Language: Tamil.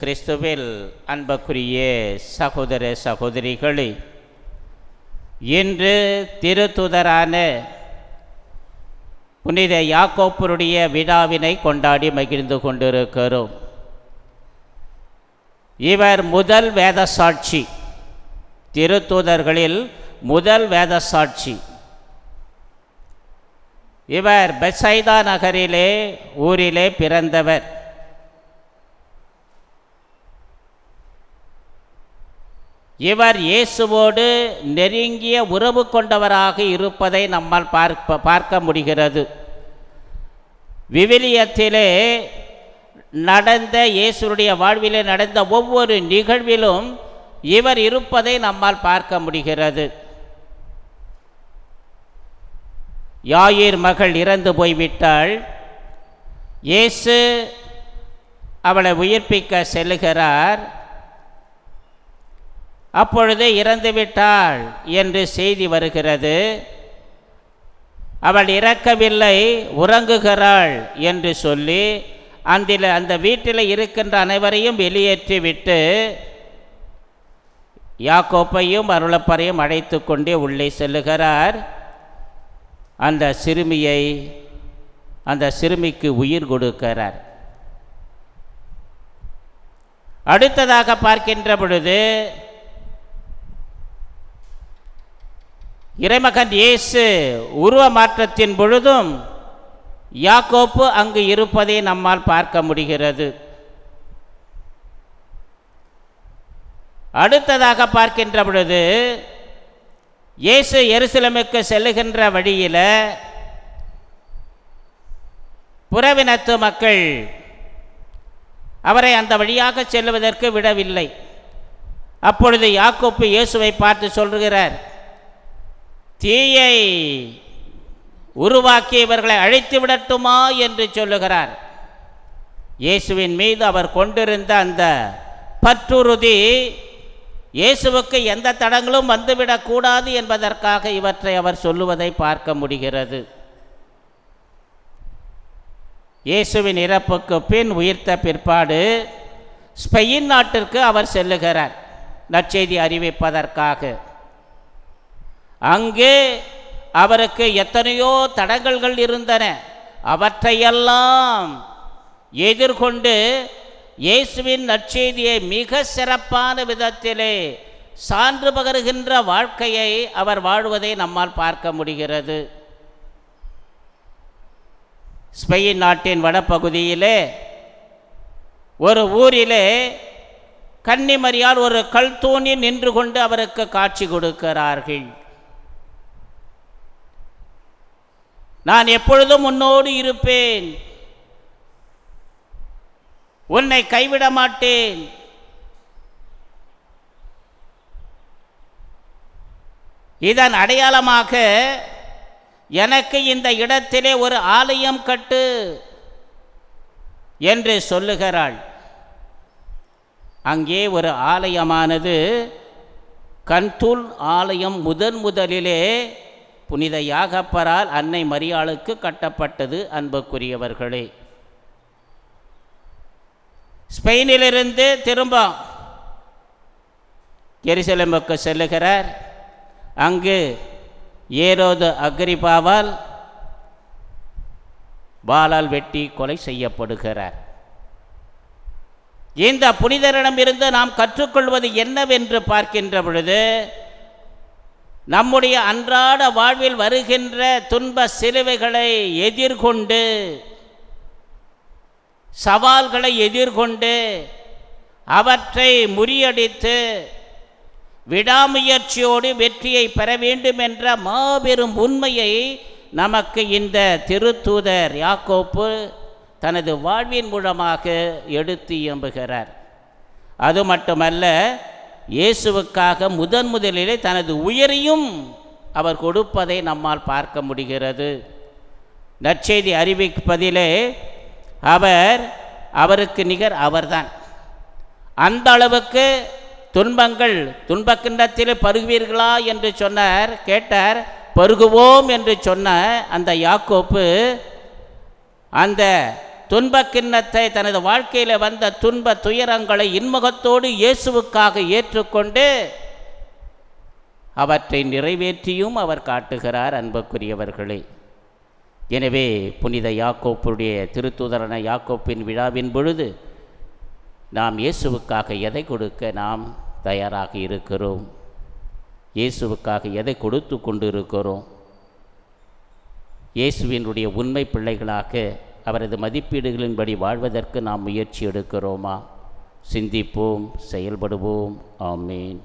கிறிஸ்துவில் அன்புக்குரிய சகோதர சகோதரிகளே இன்று திருத்துதரான புனித யாக்கோப்பருடைய விழாவினை கொண்டாடி மகிழ்ந்து கொண்டிருக்கிறோம். இவர் முதல் வேத சாட்சி திருத்தூதர்களில் முதல் வேத சாட்சி இவர் பெசைதா நகரிலே ஊரிலே பிறந்தவர். இவர் இயேசுவோடு நெருங்கிய உறவு கொண்டவராக இருப்பதை நம்மால் பார்க்க பார்க்க முடிகிறது. விவிலியத்திலே நடந்த இயேசுடைய வாழ்விலே நடந்த ஒவ்வொரு நிகழ்விலும் இவர் இருப்பதை நம்மால் பார்க்க முடிகிறது. யாயிர் மகள் இறந்து போய்விட்டாள். இயேசு அவளை உயிர்ப்பிக்க செல்லுகிறார். அப்பொழுது இறந்துவிட்டாள் என்று செய்தி வருகிறது. அவள் இறக்கவில்லை உறங்குகிறாள் என்று சொல்லி அந்த அந்த வீட்டில் இருக்கின்ற அனைவரையும் வெளியேற்றிவிட்டு யாக்கோப்பையும் அருளப்பறையும் அழைத்து கொண்டே உள்ளே செல்லுகிறார். அந்த சிறுமியை அந்த சிறுமிக்கு உயிர் கொடுக்கிறார். அடுத்ததாக பார்க்கின்ற பொழுது இறைமகன் இயேசு உருவ மாற்றத்தின் பொழுதும் யாக்கோப்பு அங்கு இருப்பதை நம்மால் பார்க்க முடிகிறது. அடுத்ததாக பார்க்கின்ற பொழுது இயேசு எருசலமுக்கு செல்லுகின்ற வழியில் புறவினத்து மக்கள் அவரை அந்த வழியாக செல்லுவதற்கு விடவில்லை. அப்பொழுது யாக்கோப்பு இயேசுவை பார்த்து சொல்கிறார் தீயை உருவாக்கி இவர்களை அழைத்து விடட்டுமா என்று சொல்லுகிறார். இயேசுவின் மீது அவர் கொண்டிருந்த அந்த பற்றுறுதி இயேசுவுக்கு எந்த தடங்களும் வந்துவிடக்கூடாது என்பதற்காக இவற்றை அவர் சொல்லுவதை பார்க்க முடிகிறது. இயேசுவின் இறப்புக்கு பின் உயிர்த்த பிற்பாடு ஸ்பெயின் நாட்டிற்கு அவர் செல்லுகிறார். நற்செய்தி அறிவிப்பதற்காக. அங்கே அவருக்கு எத்தனையோ தடங்கல்கள் இருந்தன. அவற்றையெல்லாம் எதிர்கொண்டு இயேசுவின் நற்செய்தியை மிக சிறப்பான விதத்திலே சான்று பகருகின்ற வாழ்க்கையை அவர் வாழ்வதை நம்மால் பார்க்க முடிகிறது. ஸ்பெயின் நாட்டின் வடப்பகுதியிலே ஒரு ஊரிலே கன்னிமரியால் ஒரு கல் நின்று கொண்டு அவருக்கு காட்சி கொடுக்கிறார்கள். நான் எப்பொழுதும் உன்னோடு இருப்பேன். உன்னை கைவிட மாட்டேன். இதன் அடையாளமாக எனக்கு இந்த இடத்திலே ஒரு ஆலயம் கட்டு என்று சொல்லுகிறாள். அங்கே ஒரு ஆலயமானது கண்துல் ஆலயம் முதன் முதலிலே புனித யாகப்பரால் அன்னை மரியாளுக்கு கட்டப்பட்டது அன்புக்குரியவர்களே. ஸ்பெயினிலிருந்து திரும்ப எரிசலமுக்கு செல்லுகிறார். அங்கு ஏரோது அக்ரிபாவால் பாலால் வெட்டி கொலை செய்யப்படுகிறார். இந்த புனிதரிடமிருந்து நாம் கற்றுக்கொள்வது என்னவென்று பார்க்கின்ற பொழுது நம்முடைய அன்றாட வாழ்வில் வருகின்ற துன்ப சிலுவைகளை எதிர்கொண்டு சவால்களை எதிர்கொண்டு அவற்றை முறியடித்து விடாமுயற்சியோடு வெற்றியை பெற வேண்டும் என்ற மாபெரும் உண்மையை நமக்கு இந்த திருத்தூதர் யாக்கோப்பு தனது வாழ்வின் மூலமாக எடுத்து இயம்புகிறார். அது மட்டுமல்ல இயேசுவுக்காக முதன் முதலிலே தனது உயிரையும் அவர் கொடுப்பதை நம்மால் பார்க்க முடிகிறது. நற்செய்தி அறிவிப்பதிலே அவர் அவருக்கு நிகர் அவர்தான். அந்த அளவுக்கு துன்பங்கள் துன்பக்கிண்ணத்தில் பருகுவீர்களா என்று சொன்னார் கேட்டார் பருகுவோம் என்று சொன்ன அந்த யாக்கோப்பு அந்த துன்பக்கிண்ணத்தை தனது வாழ்க்கையில் வந்த துன்ப துயரங்களை இன்முகத்தோடு இயேசுவுக்காக ஏற்றுக்கொண்டு அவற்றை நிறைவேற்றியும் அவர் காட்டுகிறார் அன்புக்குரியவர்களே. எனவே புனித யாக்கோப்புடைய திருத்துதரன யாக்கோப்பின் விழாவின் பொழுது நாம் இயேசுவுக்காக எதை கொடுக்க நாம் தயாராக இருக்கிறோம்? இயேசுவுக்காக எதை கொடுத்து கொண்டு இருக்கிறோம் இயேசுவினுடைய உண்மை பிள்ளைகளாக அவரது மதிப்பீடுகளின்படி வாழ்வதற்கு நாம் முயற்சி எடுக்கிறோமா? சிந்திப்போம் செயல்படுவோம். ஆமீன்.